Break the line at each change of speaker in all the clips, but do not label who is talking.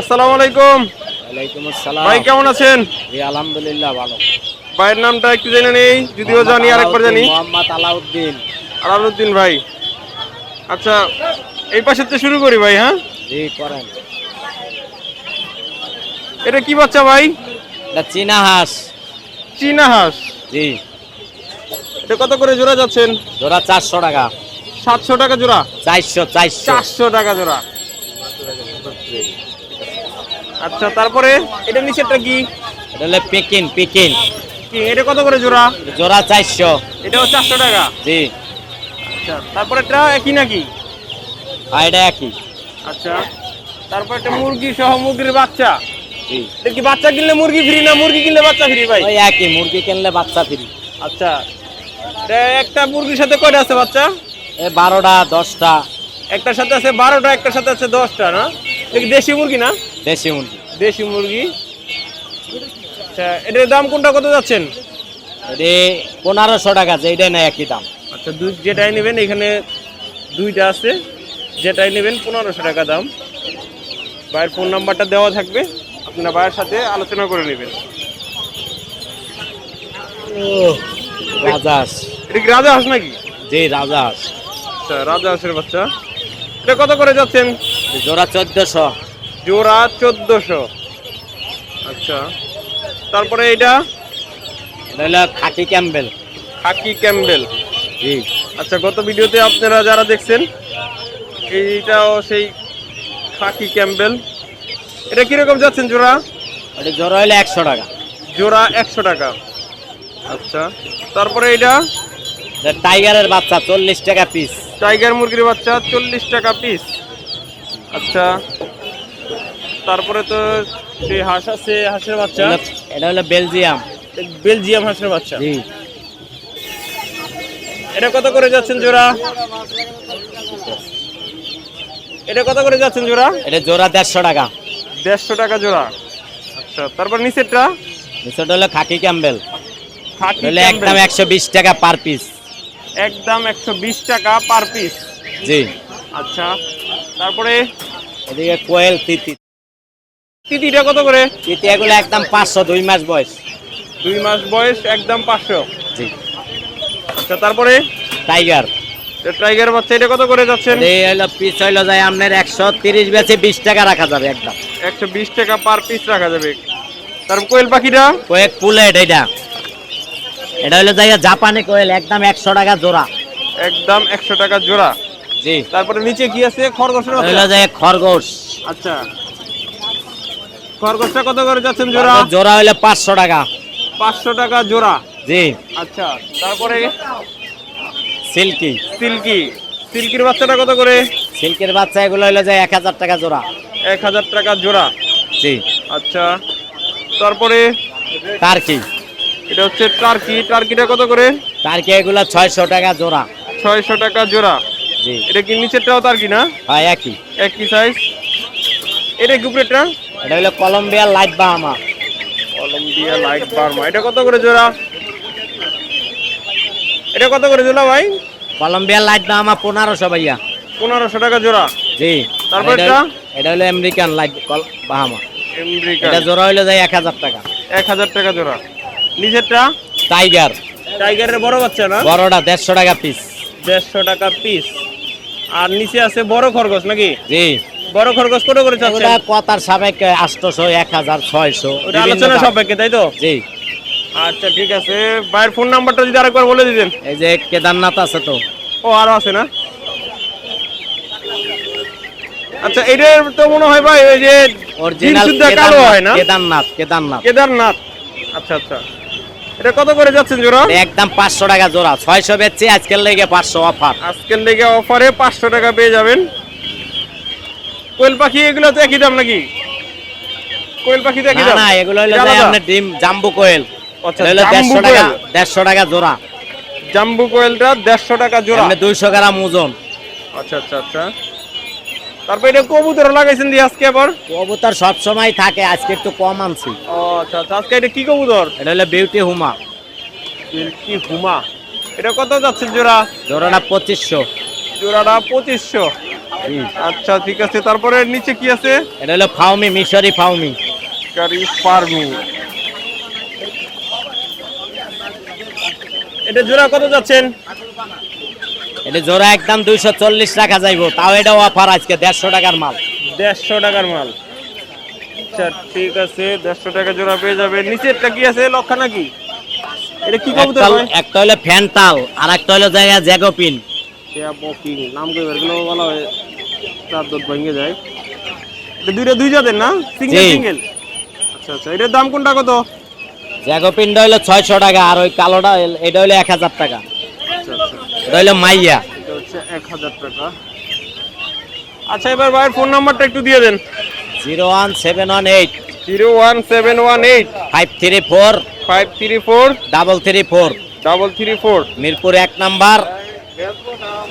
আসসালামু আলাইকুম।
ওয়ালাইকুম আসসালাম।
ভাই কেমন আছেন?
জি আলহামদুলিল্লাহ ভালো।
ভাইয়ের নামটা একটু জেনে নেই যদিও জানি আরেকবার জানি।
মোহাম্মদ আলাউদ্দিন।
আলাউদ্দিন ভাই। আচ্ছা এই পাশে তো শুরু করি ভাই হ্যাঁ?
জি করেন।
এটা কি বাচ্চা ভাই?
এটা চীনা হাঁস।
চীনা হাঁস।
জি।
এটা কত করে জোড়া যাচ্ছেন?
জোড়া চারশো টাকা।
সাতশো টাকা জোড়া?
চারশো চারশো।
চারশো টাকা জোড়া। আচ্ছা তারপরে এটা নিচেরটা কি?
এটা হলো পিকিন পিকিন
কি এটা কত করে জোড়া?
জোড়া চারশো।
এটাও চারশো টাকা?
জি।
আচ্ছা তারপরে এটা একই নাকি?
আর এটা একই।
আচ্ছা তারপর একটা মুরগি সহ মুরগির বাচ্চা।
জি।
এটা কি বাচ্চা কিনলে মুরগি ফ্রি না মুরগি কিনলে বাচ্চা ফ্রি ভাই?
ওই একই মুরগি কিনলে বাচ্চা ফ্রি
আচ্ছা এটা একটা মুরগির সাথে কয়টা আছে বাচ্চা?
এ বারোটা দশটা।
একটার সাথে আছে বারোটা একটার সাথে আছে দশটা না? এটা দেশি মুরগি না?
দেশি মুরগি।
দেশি মুরগি। আচ্ছা এটার দাম কোনটা কত যাচ্ছেন?
এটি পনেরোশো টাকা আছে এইটাই না একই দাম।
আচ্ছা দুই যেটাই নেবেন এখানে দুইটা আছে। যেটাই নেবেন পনেরোশো টাকা দাম। ভাইয়ের ফোন নাম্বারটা দেওয়া থাকবে আপনারা ভাইয়ের সাথে আলোচনা করে নেবেন।
রাজাস।
এটা কি রাজা হাঁস নাকি?
জি রাজাস।
আচ্ছা রাজা হাঁসের বাচ্চা। এটা কত করে যাচ্ছেন?
জোড়া চোদ্দশো।
জোড়া চোদ্দশো। আচ্ছা। তারপরে এটা
খাকি ক্যাম্বেল।
খাকি ক্যাম্বেল।
জি।
আচ্ছা গত ভিডিওতে আপনারা যারা দেখছেন এইটাও সেই খাকি ক্যাম্বেল। এটা কীরকম যাচ্ছেন জোড়া?
এটা জোড়া হলো একশো টাকা।
জোড়া একশো টাকা। আচ্ছা তারপরে এটা
টাইগারের বাচ্চা চল্লিশ টাকা পিস
টাইগার মুরগির বাচ্চা চল্লিশ টাকা পিস আচ্ছা তারপরে তো সেই হাঁস আছে হাঁসের বাচ্চা।
এটা হলো বেলজিয়াম।
বেলজিয়াম হাঁসের বাচ্চা।
জি।
এটা কত করে যাচ্ছেন জোড়া? এটা কত করে যাচ্ছেন জোড়া?
এটা জোড়া দেড়শো টাকা।
দেড়শো টাকা জোড়া। আচ্ছা তারপর নিচেরটা?
নিচেটা হলো খাকি ক্যাম্বেল।
খাকি
হলো একদম। একশো বিশ টাকা পার পিস।
একদম একশো বিশ টাকা পার পিস।
জি।
আচ্ছা তারপরে?
এদিকে কোয়েল তিতি
তিতিটা কত করে?
তিতি এগুলো একদম পাঁচশো দুই মাস বয়স।
দুই মাস বয়স একদম পাঁচশো।
জি।
আচ্ছা তারপরে?
টাইগার।
টাইগার বাচ্চা এটা কত করে যাচ্ছেন?
এই হলো পিস হইল যায় আপনার একশো তিরিশ বেচে বিশ টাকা রাখা যাবে একদম।
একশো বিশ টাকা পার পিস রাখা যাবে। তারপর কোয়েল পাখিটা?
কয়েক পুলেট এটা। এটা হলো যাই জাপানি কোয়েল একদম একশো টাকা জোড়া।
একদম একশো টাকা জোড়া।
জি।
তারপরে নিচে কি আছে? খরগোশের
এটা হলো যায় খরগোশ।
আচ্ছা। খরগোশটা কত করে যাচ্ছেন জোড়া?
জোড়া হইল পাঁচশো টাকা।
পাঁচশো টাকা জোড়া?
জি।
আচ্ছা তারপরে?
সিল্কি।
সিল্কি। সিল্কির বাচ্চাটা কত করে?
সিল্কের বাচ্চা এগুলো হইল যায় এক হাজার টাকা জোড়া।
এক হাজার টাকা জোড়া?
জি।
আচ্ছা তারপরে?
টার্কি।
এটা হচ্ছে টার্কি। টার্কিটা কত করে?
টার্কি এগুলো ছয়শো টাকা জোড়া।
ছয়শো টাকা জোড়া।
জি।
এটা কি নিচেরটাও টার্কি না?
হয় একই।
একই সাইজ এটা গুপরেটটা
এটা হলো Columbia light Brahma
Columbia light Brahma এটা কত করে জোড়া? এটা কত করে জোড়া ভাই?
কলম্বিয়া লাইট বাহামা পনেরোশো ভাইয়া।
পনেরোশো টাকা জোড়া।
জি।
তারপর
এটা-
এটা?
হলো আমেরিকান লাইট বাহামা
আমেরিকান
এটা জোড়া হইল যায় এক হাজার টাকা।
এক হাজার টাকা জোড়া। নিচেরটা
টাইগার
টাইগারের বড় বাচ্চা না?
বড়টা দেড়শো টাকা পিস
দেড়শো টাকা পিস আর নিচে আছে বড় খরগোশ নাকি?
জি।
বড় খরগোশ কত করে চাচ্ছেন?
কথার সাবেক আটশোশো এক হাজার ছয়শো।
ওটা আলোচনা সাপেক্ষে তাই তো?
জি।
আচ্ছা ঠিক আছে। ভাইয়ের ফোন নাম্বারটা যদি আরেকবার বলে দিতেন।
এই যে কেদারনাথ আছে তো।
ও আরও আছে না? আচ্ছা এটার তো মনে হয় ভাই ওই যে
অরিজিনাল
কালো হয় না?
কেদারনাথ কেদারনাথ।
কেদারনাথ। আচ্ছা আচ্ছা। এটা কত করে যাচ্ছেন জোড়া?
একদম পাঁচশো টাকা জোড়া। ছয়শো বেচছি আজকের লেগে পাঁচশো অফার।
আজকের লেগে অফারে পাঁচশো টাকা পেয়ে যাবেন। কোয়েল পাখি এগুলো তো একই দাম নাকি? কোয়েল পাখি তো একই দাম?
না এগুলো হলো যে? আপনার ডিম জাম্বু কোয়েল।
আচ্ছা,
হলো
জাম্বু
দেড়শো টাকা
কোয়েল।
দেড়শো টাকা জোড়া।
জাম্বু কোয়েলটা দেড়শো টাকা জোড়া।
এমনি দুইশো গ্রাম ওজন।
আচ্ছা আচ্ছা আচ্ছা। তারপর এটা কবুতর লাগাইছেন দিয়ে আজকে আবার?
কবুতর সব সময় থাকে আজকে একটু কম আনছি।
ও আচ্ছা আচ্ছা আজকে এটা কি কবুতর?
এটা হলো বিউটি হুমা।
কি হুমা। এটা কত যাচ্ছে জোড়া?
জোড়াটা পঁচিশশো।
জোড়াটা পঁচিশশো। আচ্ছা ঠিক আছে। তারপরে নিচে কি আছে?
এটা হলো ফাউমি মিশরি ফাউমি
কারি ফার্মি। এটা জোড়া কত যাচ্ছেন?
এটা জোড়া একদম দুইশো চল্লিশ টাকা যাইবো। তাও এটা অফার আজকে দেড়শো টাকার মাল।
দেড়শো টাকার মাল। আচ্ছা ঠিক আছে দেড়শো টাকা জোড়া পেয়ে যাবে নিচেরটা কি আছে? লক্ষা নাকি? এটা কি কবুতর
একটা হলো ফ্যান্টাল আর একটা হলো জায়গা জ্যাগোপিন
নাম কই বলা হয়? চার দত ভেঙে যায়। এটা দুইটা দুই জাতের না? সিঙ্গেল সিঙ্গেল আচ্ছা আচ্ছা। এটার দাম কোনটা কত?
জ্যাগোপিনটা হলো ছয়শো টাকা আর ওই কালোটা এটা হলো এক হাজার টাকা।
আচ্ছা আচ্ছা।
এটা হলো মাইয়া।
এটা হচ্ছে এক হাজার টাকা। আচ্ছা এবার ভাইয়ের ফোন নাম্বারটা একটু দিয়ে দেন।
Zero one seven one eight.
Zero one seven one eight.
Five three four.
Five three four.
Double three four.
Double three four.
Mirpur এক নাম্বার।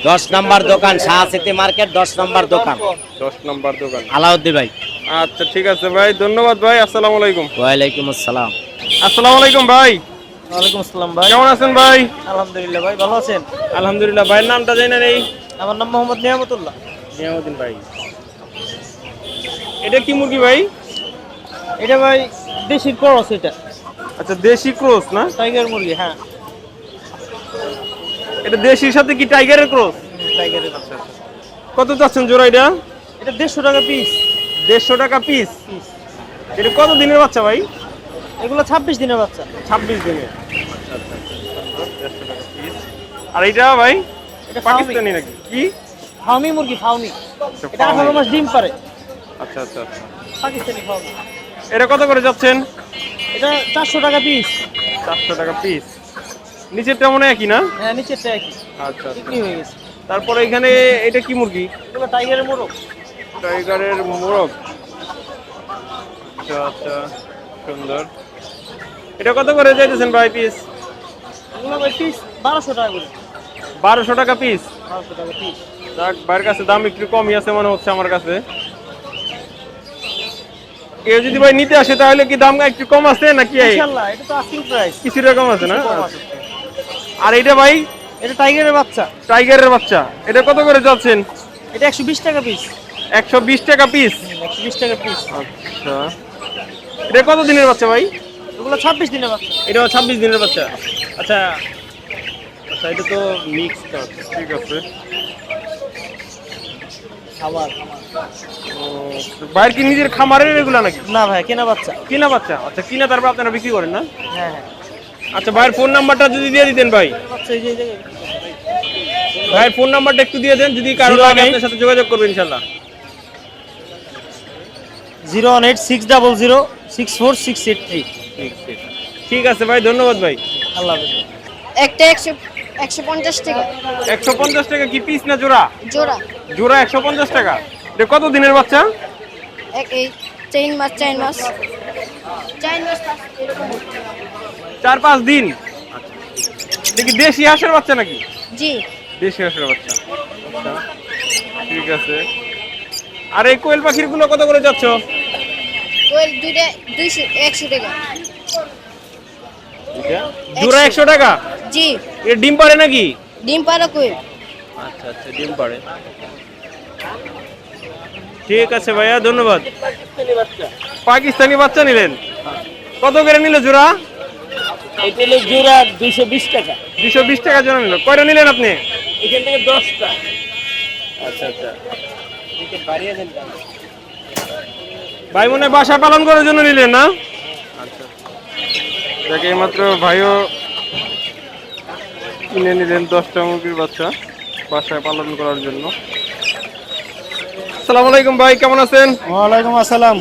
দশ নাম্বার দোকান শাহ সিটি মার্কেট দশ নাম্বার দোকান।
দশ নম্বর দোকান।
আলাউদ্দি ভাই।
আচ্ছা ঠিক আছে ভাই ধন্যবাদ ভাই আসসালামু আলাইকুম।
ওয়ালাইকুম আসসালাম।
আসসালামু আলাইকুম ভাই।
ওয়ালাইকুম আসসালাম ভাই।
কেমন আছেন ভাই?
আলহামদুলিল্লাহ ভাই ভালো আছেন?
আলহামদুলিল্লাহ ভাইয়ের নামটা জানি না নেই।
আমার নাম মোহাম্মদ নিয়ামতুল্লাহ।
নিয়ামুদ্দিন ভাই। এটা কি মুরগি ভাই?
এটা ভাই দেশি ক্রস এটা।
আচ্ছা দেশি ক্রস না?
টাইগার মুরগি হ্যাঁ।
এটা দেশির সাথে কি টাইগারের ক্রস
টাইগারের
কত চাচ্ছেন জোড়া এটা?
এটা দেড়শো টাকা পিস
দেড়শো টাকা পিস এটা কত দিনের বাচ্চা ভাই?
এগুলো ছাব্বিশ দিনের বাচ্চা।
ছাব্বিশ দিনের। আর এটা ভাই?
এটা
পাকিস্তানি নাকি? কি?
ফাউমি মুরগি ফাউমি।
আচ্ছা,
এটা আঠারো মাস ডিম পারে।
আচ্ছা আচ্ছা আচ্ছা।
পাকিস্তানি ফাউমি।
এটা কত করে যাচ্ছেন?
এটা চারশো টাকা পিস
চারশো টাকা পিস নিচেরটা মনে একই না?
হ্যাঁ নিচেরটা একই।
আচ্ছা আচ্ছা।
বিক্রি হয়ে গেছে।
তারপরে এখানে এটা কি মুরগি?
এগুলো টাইগারের মোরগ।
টাইগারের মোরগ। আচ্ছা আচ্ছা সুন্দর। এটা কত করে যাইতেছেন ভাই পিস
এগুলো ভাই পিস বারোশো টাকা করে।
বারোশো টাকা পিস
বারোশো টাকা পিস
যাক ভাইয়ের কাছে দাম একটু কমই আছে মনে হচ্ছে আমার কাছে। কেউ যদি ভাই নিতে আসে তাহলে কি দাম একটু কম আছে নাকি
ইনশাল্লাহ এটা তো আস্কিং প্রাইস
কিছুটা কম আছে না? আর এটা ভাই?
এটা টাইগারের বাচ্চা।
টাইগারের বাচ্চা। এটা কত করে যাচ্ছেন?
এটা একশো বিশ টাকা পিস
একশো বিশ টাকা পিস
একশো বিশ টাকা পিস
আচ্ছা। এটা কত দিনের বাচ্চা ভাই?
এগুলো ছাব্বিশ দিনের বাচ্চা।
এটা ছাব্বিশ দিনের বাচ্চা। আচ্ছা। আচ্ছা এটা তো মিক্স ঠিক আছে।
খাবার
বাইরে কি নিজের খামারের এগুলা নাকি?
না ভাই কেনা বাচ্চা।
কেনা বাচ্চা। আচ্ছা কিনা তারপর আপনারা বিক্রি করেন না?
হ্যাঁ হ্যাঁ।
আচ্ছা ভাইয়ের ফোন নাম্বারটা যদি দিয়ে দিতেন ভাই।
জায়গায়
ভাইয়ের ফোন নাম্বারটা একটু দিয়ে দেন যদি
কারও
লাগে আপনার সাথে যোগাযোগ করবেন ইনশাল্লাহ
zero one eight six double zero six four six eight three.
ঠিক আছে ভাই ধন্যবাদ ভাই।
আল্লাহ
একটা একশো একশো পঞ্চাশ টাকা।
একশো পঞ্চাশ টাকা কি পিস না জোড়া?
জোড়া।
জোড়া একশো পঞ্চাশ টাকা। এটা কত দিনের বাচ্চা?
এক এই চার মাস চার মাস। মাস এরকম।
চার পাঁচ দিন? দেখি দেশি হাঁসের বাচ্চা নাকি?
জি।
দেশি হাঁসের বাচ্চা। ঠিক আছে। আর এই কোয়েল পাখিরগুলো কত করে যাচ্ছ?
কোয়েল দুইটা দুইশো একশো টাকা।
জোড়া একশো। টাকা?
জি।
এটা ডিম পারে নাকি?
ডিম পাড়া কোয়েল।
আচ্ছা আচ্ছা ডিম পারে ঠিক আছে ভাইয়া ধন্যবাদ। পাকিস্তানি বাচ্চা নিলেন। কত করে নিল জোড়া?
এটা হলো জোড়া দুইশো বিশ টাকা।
দুশো বিশ টাকা জোড়া নিল। কয়টা নিলেন আপনি?
এখান থেকে দশটা।
আচ্ছা আচ্ছা। ভাই মনে বাসা পালন করার জন্য নিলেন না? আচ্ছা। দেখে মাত্র ভাইও কিনে নিলেন দশটা মুরগির বাচ্চা বাসায় পালন করার জন্য। আসসালামু আলাইকুম ভাই কেমন আছেন?
ওয়ালাইকুম আসসালাম।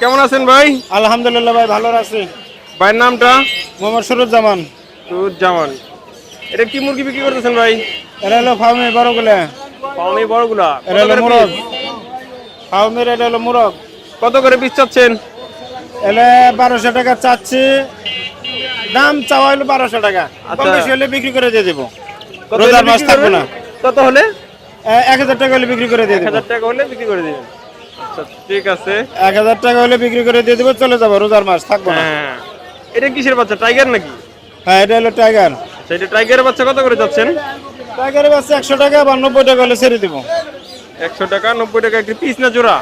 কেমন আছেন ভাই?
আলহামদুলিল্লাহ ভাই ভালো আছি।
ভাইয়ের নামটা?
মোহাম্মদ সুরুজ্জামান।
জামান এটা কি মুরগি বিক্রি করতেছেন ভাই?
এটা হলো ফার্মে বড়গুলা।
পাওনি বড়গুলা।
এটা হলো মুরগ। ফার্মের এটা হলো মুরগ।
কত করে পিস চাচ্ছেন?
এলে বারোশো টাকা চাচ্ছি। দাম চাওয়া হলো বারোশো টাকা। কম
আচ্ছা।
বেশি হলে বিক্রি করে দিয়ে দেবো। রোজার মাস থাকব না।
কত হলে?
এক হাজার টাকা হলে বিক্রি করে দিয়ে দেবো।
হাজার টাকা হলে বিক্রি করে দিবেন আচ্ছা ঠিক আছে।
এক হাজার টাকা হলে বিক্রি করে দিয়ে দেবো। চলে যাব রোজার মাস থাকব না।
হ্যাঁ। এটা কিসের বাচ্চা টাইগার নাকি?
হ্যাঁ এটা হলো টাইগার
এটা টাইগারের বাচ্চা কত করে যাচ্ছেন?
টাইগারের বাচ্চা একশো টাকা বা নব্বই টাকা হলে ছেড়ে দেবো।
একশো টাকা নব্বই টাকা একটি পিস না জোড়া?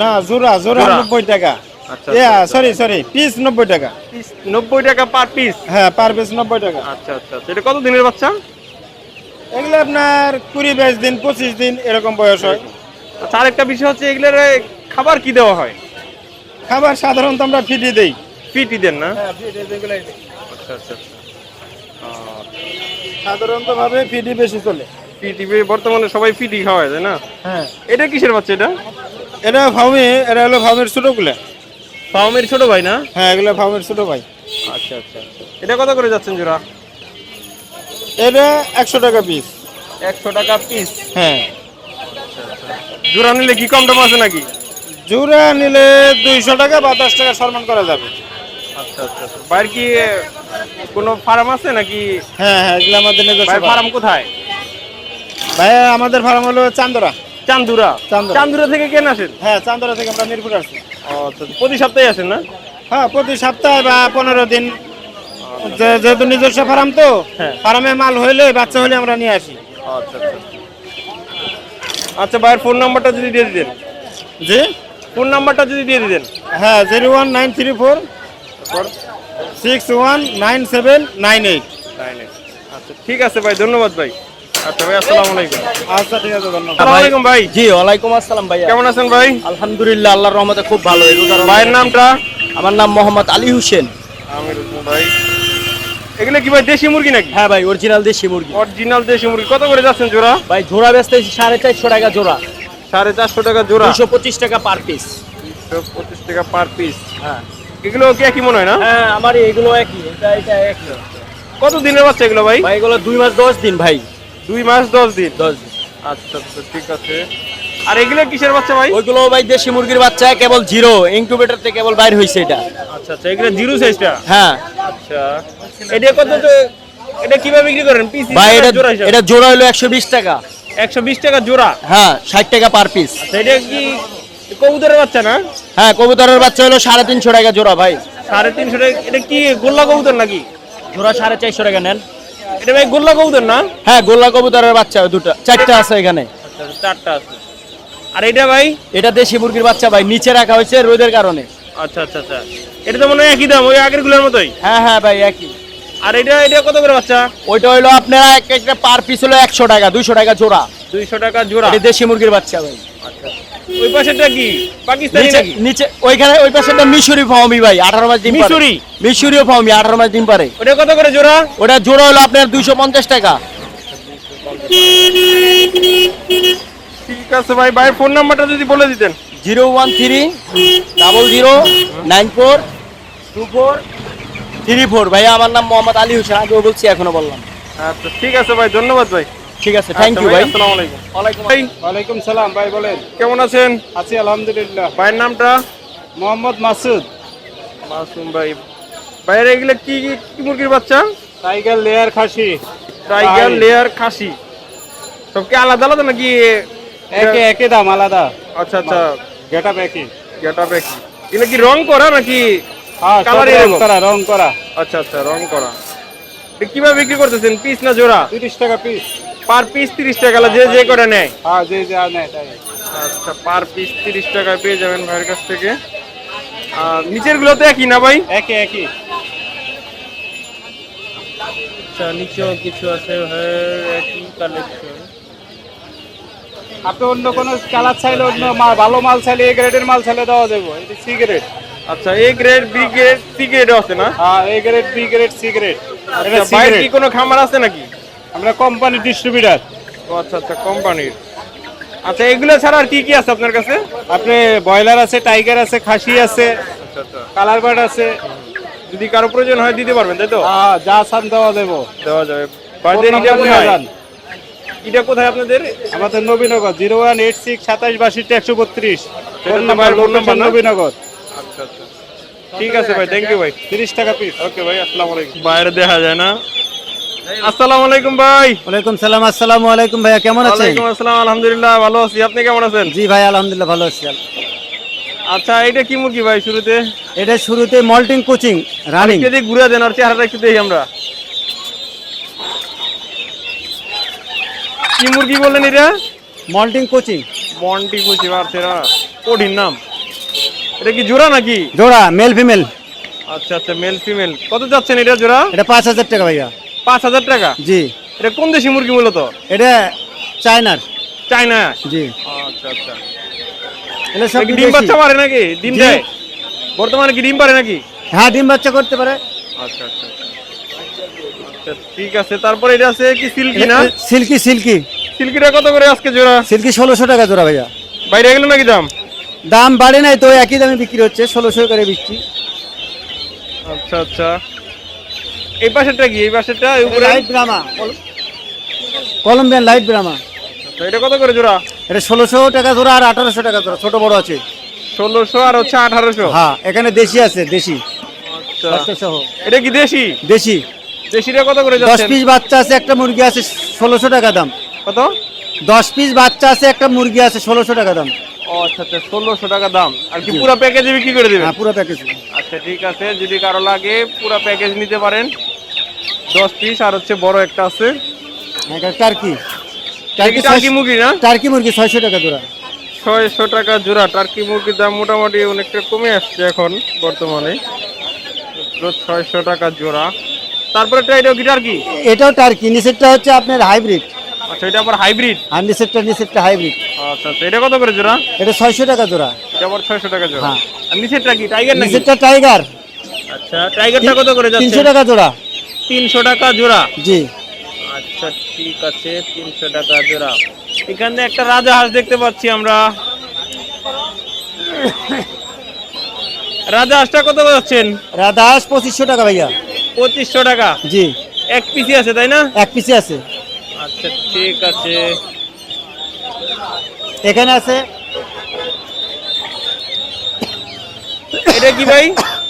না জোড়া
জোড়া।
নব্বই টাকা।
আচ্ছা
ইয়া সরি সরি পিস নব্বই টাকা।
পিস নব্বই টাকা পার পিস
হ্যাঁ পার পিস নব্বই টাকা।
আচ্ছা আচ্ছা আচ্ছা। এটা কত দিনের বাচ্চা?
এগুলো আপনার কুড়ি বাইশ দিন পঁচিশ দিন এরকম বয়স হয়।
আচ্ছা আরেকটা বিষয় হচ্ছে এগুলোর খাবার কি দেওয়া হয়?
খাবার সাধারণত আমরা ফিটি দেই।
ফিটি দেন না?
হ্যাঁ
আচ্ছা আচ্ছা আচ্ছা।
সাধারণত ভাবে ফিটি বেশি চলে।
ফিটি বর্তমানে সবাই ফিটি খাওয়ায় তাই না?
হ্যাঁ।
এটা কিসের বাচ্চা এটা?
এটা ফাউমি এটা হলো ফাউমের ছোটগুলো
ফার্মের ছোট ভাই না?
হ্যাঁ এগুলো ফাউমের ছোট ভাই।
আচ্ছা আচ্ছা এটা কত করে যাচ্ছেন জোড়া?
এটা একশো টাকা পিস
একশো টাকা পিস
হ্যাঁ।
জোড়া নিলে কি কম দাম আছে নাকি?
জোড়া নিলে দুইশো টাকা বা দশ টাকা সম্মান করা যাবে।
আচ্ছা। কি কোনো ফার্ম আছে নাকি?
হ্যাঁ হ্যাঁ এগুলো আমাদের নিজস্ব
ফার্ম। কোথায়?
ভাই আমাদের ফার্ম হলো চান্দরা।
চান্দুরা?
চান্দুরা।
থেকে কেন আসেন?
হ্যাঁ চান্দরা থেকে আমরা মিরপুর আসছি।
ও, আচ্ছা। প্রতি সপ্তাহে আসেন না?
হ্যাঁ প্রতি সপ্তাহে বা পনেরো দিন। যে- যেহেতু নিজস্ব ফার্ম তো
হ্যাঁ।
ফার্মে মাল হইলে বাচ্চা হলে আমরা নিয়ে আসি।
আচ্ছা আচ্ছা। আচ্ছা ভাইয়ের ফোন নাম্বারটা যদি দিয়ে দিতেন।
জি?
ফোন নাম্বারটা যদি দিয়ে দিতেন।
হ্যাঁ zero one nine three four six one nine seven nine eight
আচ্ছা ঠিক আছে ভাই ধন্যবাদ ভাই। আচ্ছা ভাই আসসালামু আলাইকুম।
আচ্ছা ঠিক আছে ধন্যবাদ।
আসসালামু আলাইকুম ভাই।
জি ওয়ালাইকুম আসসালাম ভাইয়া।
কেমন আছেন ভাই?
আলহামদুলিল্লাহ আল্লাহর রহমতে খুব ভালো।
ভাইয়ের নামটা?
আমার নাম মোহাম্মদ আলী হোসেন।
আমির হোসেন ভাই। এগুলো কি ভাই দেশি মুরগি নাকি?
হ্যাঁ ভাই অরিজিনাল দেশি মুরগি।
অরিজিনাল দেশি মুরগি। কত করে যাচ্ছেন জোড়া?
ভাই জোড়া বেচতেছি সাড়ে চারশো টাকা জোড়া।
সাড়ে চারশো টাকা জোড়া।
দুশো পঁচিশ টাকা পার পিস
পঁচিশ টাকা পার পিস
হ্যাঁ।
এগুলো কি একই মনে হয় না?
হ্যাঁ আমার এগুলো একই এটা এটা একই।
কত দিনের বাচ্চা এগুলো ভাই?
ভাই এগুলো দুই মাস দশ দিন ভাই।
দুই মাস দশ দিন।
দশ দিন।
আচ্ছা আচ্ছা ঠিক আছে। আর এগুলো কিসের বাচ্চা ভাই?
ওইগুলো ভাই দেশি মুরগির বাচ্চা কেবল জিরো ইনকিউবেটর থেকে কেবল বাইর হইছে এটা।
আচ্ছা আচ্ছা এগুলো জিরো সাইজটা
হ্যাঁ।
আচ্ছা। এটা কত এটা কীভাবে বিক্রি করেন? পিস
ভাই এটা
জোড়া
এটা জোড়া হলো একশো বিশ টাকা।
একশো বিশ টাকা জোড়া?
হ্যাঁ ষাট টাকা পার পিস
আচ্ছা এটা কি কবুতরের বাচ্চা না?
হ্যাঁ কবুতরের বাচ্চা হলো সাড়ে তিনশো টাকা জোড়া ভাই।
সাড়ে তিনশো টাকা এটা কি গোল্লা কবুতর নাকি?
জোড়া সাড়ে চারশো টাকা নেন।
এটা ভাই গোল্লা কবুতর না?
হ্যাঁ গোল্লা কবুতরের বাচ্চা দুটো চারটা আছে এখানে।
চারটা আছে। আর এটা ভাই?
এটা দেশি মুরগির বাচ্চা ভাই নিচে রাখা হয়েছে রোদের কারণে।
আচ্ছা আচ্ছা আচ্ছা। এটা তো মনে হয় একই দাম ওই আগেরগুলোর মতোই?
হ্যাঁ হ্যাঁ ভাই একই।
আর এটা এটা কত করে বাচ্চা?
ওইটা হলো আপনারা এক একটা পার পিস হলো একশো টাকা দুইশো টাকা জোড়া।
দুইশো টাকা জোড়া।
দেশি মুরগির বাচ্চা ভাই।
ওই পাশেরটা কি? পাকিস্তানি নাকি?
নিচে ওইখানে ওই পাশে একটা মিশরি ফাউমি ভাই আঠারো মাস ডিম পারে।
মিশরি?
মিশরীয় ফাউমি আঠারো মাস ডিম পারে।
ওটা কত করে জোড়া?
ওটা জোড়া হলো আপনার দুইশো পঞ্চাশ টাকা।
ঠিক আছে ভাই ভাইয়ের ফোন নাম্বারটা যদি বলে দিতেন।
Zero one three double zero nine four two four three four. ভাই আমার নাম মোহাম্মদ আলী হোসেন আগেও বলছি এখনও বললাম।
আচ্ছা ঠিক আছে ভাই ধন্যবাদ ভাই।
ঠিক আছে থ্যাংক
আচ্ছা
ইউ ভাই
আসসালামু আলাইকুম।
ওয়ালাইকুম
ভাই।
ওয়ালাইকুম সালাম ভাই বলেন।
কেমন আছেন?
আছি আলহামদুলিল্লাহ।
ভাইয়ের নামটা?
মোহাম্মদ মাসুদ।
মাসুম ভাই। ভাইয়ের এগুলো কি কি- মুরগির বাচ্চা?
টাইগার লেয়ার খাসি।
টাইগার লেয়ার খাসি। সব কি আলাদা আলাদা নাকি?
একে একে দাম আলাদা।
আচ্ছা আচ্ছা।
গেট আপ একই।
গেট আপ কি এগুলো কি রং করা নাকি
হ্যাঁ
Colour
রং করা রং করা।
আচ্ছা আচ্ছা রং করা। কীভাবে বিক্রি করতেছেন? পিস না জোড়া?
তিরিশ টাকা পিস।
পার পিস তিরিশ টাকা যে যে করে নেয়।
হ্যাঁ যে যা নেয়
আচ্ছা পার পিস তিরিশ টাকায় পেয়ে যাবেন ভাইয়ের কাছ থেকে। আর নিচেরগুলো তো একই না ভাই?
একই একই।
আচ্ছা নিচেও কিছু আছে ভাইয়ের একই কালেকশন
আপনি অন্য কোনো কালার চাইলে অন্য ভালো মাল চাইলে এ গ্রেডের মাল চাইলে দেওয়া যাবে এটা সি গ্রেড
আচ্ছা A grade B grade C grade আছে না?
হ্যাঁ A grade B grade C grade এটা
আচ্ছা বাইরে কি কোনো খামার আছে নাকি?
আমরা কোম্পানি ডিস্ট্রিবিউটার
ও আচ্ছা আচ্ছা কোম্পানির আচ্ছা এগুলো ছাড়া আর কি কি আছে আপনার কাছে?
আপনি ব্রয়লার আছে টাইগার আছে খাসি আছে
আচ্ছা আচ্ছা।
কালার বার্ড আছে।
যদি কারও প্রয়োজন হয় দিতে পারবেন তাই তো?
হ্যাঁ যা চান দেওয়া দেবো
দেওয়া যাবে। এটা কোথায়?
যান।
এটা কোথায় আপনাদের?
আমাদের Nabinagar zero one eight six সাতাশ বাষট্টি একশো বত্রিশ? নবীনগর।
আচ্ছা আচ্ছা। ঠিক আছে ভাই থ্যাংক ইউ ভাই।
তিরিশ টাকা পিস
ওকে ভাই আসসালামু আলাইকুম। বাইরে দেখা যায় না। আসসালামু আলাইকুম ভাই।
ওয়ালাইকুম সালাম আসসালামু আলাইকুম ভাইয়া কেমন আছেন?
ওয়ালাইকুম আসসালাম আলহামদুলিল্লাহ ভালো আছি। আপনি কেমন আছেন?
জি ভাই আলহামদুলিল্লাহ ভালো আছি।
আচ্ছা এটা কি মুরগি ভাই শুরুতে?
এটা শুরুতে মল্টিং কোচিং রানিং।
যদি ঘুরে দেন আর চেহারাটা একটু দেখি আমরা। কি মুরগি বললেন এটা?
মল্টিং কোচিং।
কঠিন নাম। এটা কি জোড়া নাকি?
জোড়া মেল ফিমেল।
আচ্ছা আচ্ছা মেল ফিমেল। কত যাচ্ছেন এটা জোড়া?
এটা পাঁচ হাজার টাকা ভাইয়া।
পাঁচ হাজার টাকা?
জি।
এটা কোন দেশি মুরগি মূলত?
এটা চায়নার।
চায়না?
জি।
আচ্ছা আচ্ছা।
সব
এটা ডিম বাচ্চা পারে নাকি? ডিম দেয়? বর্তমানে কি ডিম পারে নাকি?
হ্যাঁ ডিম বাচ্চা করতে পারে।
আচ্ছা আচ্ছা আচ্ছা। ঠিক আছে। তারপরে এটা আছে কি সিল্কি না?
Silky silky.
সিল্কিটা কত করে আজকে জোড়া?
সিল্কি ষোলোশো টাকা জোড়া ভাইয়া।
বাইরে গেল নাকি দাম?
দাম বাড়ে নাই তো একই দামে বিক্রি হচ্ছে। ষোলোশো করে বিক্রি।
আচ্ছা আচ্ছা। এই পাশেরটা কি? এই পাশেরটা উপরে?
Light Brahma Columbian light Brahma
এটা কত করে জোড়া?
এটা ষোলোশো টাকা জোড়া আর আঠারোশো টাকা জোড়া ছোট বড় আছে।
ষোলোশো আর হচ্ছে আঠারোশো?
হ্যাঁ এখানে দেশি আছে দেশি।
আচ্ছা। এটা কি দেশি?
দেশি।
দেশিটা কত করে
দশ পিস বাচ্চা আছে একটা মুরগি আছে ষোলোশো টাকা দাম।
কত?
দশ পিস বাচ্চা আছে একটা মুরগি আছে ষোলোশো টাকা দাম।
ও আচ্ছা আচ্ছা ষোলোশো টাকা দাম। আর কি পুরো প্যাকেজে বিক্রি করে দেবেন?
হ্যাঁ পুরো প্যাকেজ
আচ্ছা ঠিক আছে। যদি কারও লাগে পুরো প্যাকেজ নিতে পারেন। দশ পিস আর হচ্ছে বড় একটা আছে।
টার্কি
টার্কি টার্কি মুরগি না?
টার্কি মুরগি ছয়শো টাকা জোড়া।
ছয়শো টাকা জোড়া। টার্কি মুরগির দাম মোটামুটি অনেকটা কমে আসছে এখন বর্তমানে। ছয়শো টাকা জোড়া। তারপরে এটা কি টার্কি
এটাও টার্কি নিচেরটা হচ্ছে আপনার হাইব্রিড
আচ্ছা এটা আবার হাইব্রিড
আর নিচেরটা নিচেরটা হাইব্রিড
আচ্ছা আচ্ছা এটা কত করে জোড়া?
এটা ছয়শো টাকা জোড়া।
এটা আবার ছয়শো টাকা জোড়া।
হ্যাঁ।
আর নিচেরটা কি টাইগার নাকি?
নিচেরটা টাইগার
আচ্ছা টাইগারটা কত করে যাচ্ছে?
তিনশো টাকা জোড়া।
তিনশো টাকা জোড়া?
জি।
আচ্ছা ঠিক আছে তিনশো টাকা জোড়া। এখানে একটা রাজা হাঁস দেখতে পাচ্ছি আমরা। রাজা হাঁসটা কত যাচ্ছেন?
রাধাস পঁচিশশো টাকা ভাইয়া।
পঁচিশশো টাকা?
জি।
এক পিসি আছে তাই না?
এক পিসে আছে।
আচ্ছা ঠিক আছে।
এখানে আছে
এটা কি ভাই?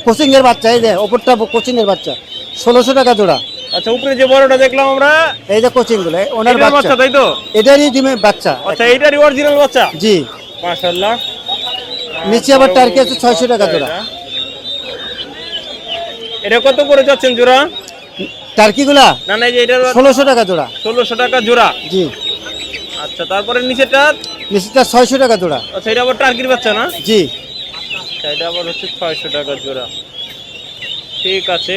কোচিং এর বাচ্চা এই যে ওপরটা কোচিং এর বাচ্চা। ষোলোশো টাকা জোড়া।
আচ্ছা উপরে যে বড়টা দেখলাম আমরা
এই যে কোচিংগুলো ওনার বাচ্চা।
তাই তো?
এটারই ডিমের বাচ্চা।
আচ্ছা এইটারই অরিজিনাল বাচ্চা?
জি।
মাশাআল্লাহ।
নিচে আবার টার্কি আছে ছয়শো টাকা জোড়া।
এটা? কত করে যাচ্ছেন জোড়া?
টার্কি গুলা
না না এটার
ষোলোশো টাকা জোড়া।
ষোলোশো টাকা জোড়া।
জি।
আচ্ছা তারপরে নিচেটা
নিচেরটা ছয়শো টাকা জোড়া।
আচ্ছা এটা আবার টার্কির বাচ্চা না?
জি।
এটা আবার হচ্ছে ছয়শো টাকা জোড়া। ঠিক আছে।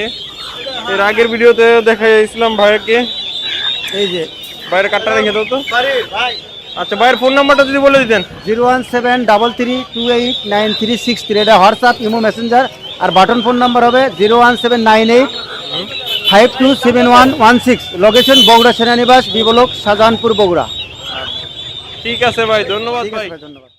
এর আগের ভিডিওতে দেখাইছিলাম ভাইকে
এই যে।
বাইরের কাটটা রেখে দাও তো। আচ্ছা ভাইয়ের ফোন নাম্বারটা যদি বলে দিতেন।
Zero one seven double three two eight nine three six three. এটা হোয়াটসঅ্যাপ ইমো মেসেঞ্জার। আর বাটন ফোন নাম্বার হবে zero one seven nine eight five two seven one one six. Location Bogura সেনানিবাস B block Shahjahanpur Bogura.
ঠিক আছে ভাই ধন্যবাদ
ভাই, ধন্যবাদ।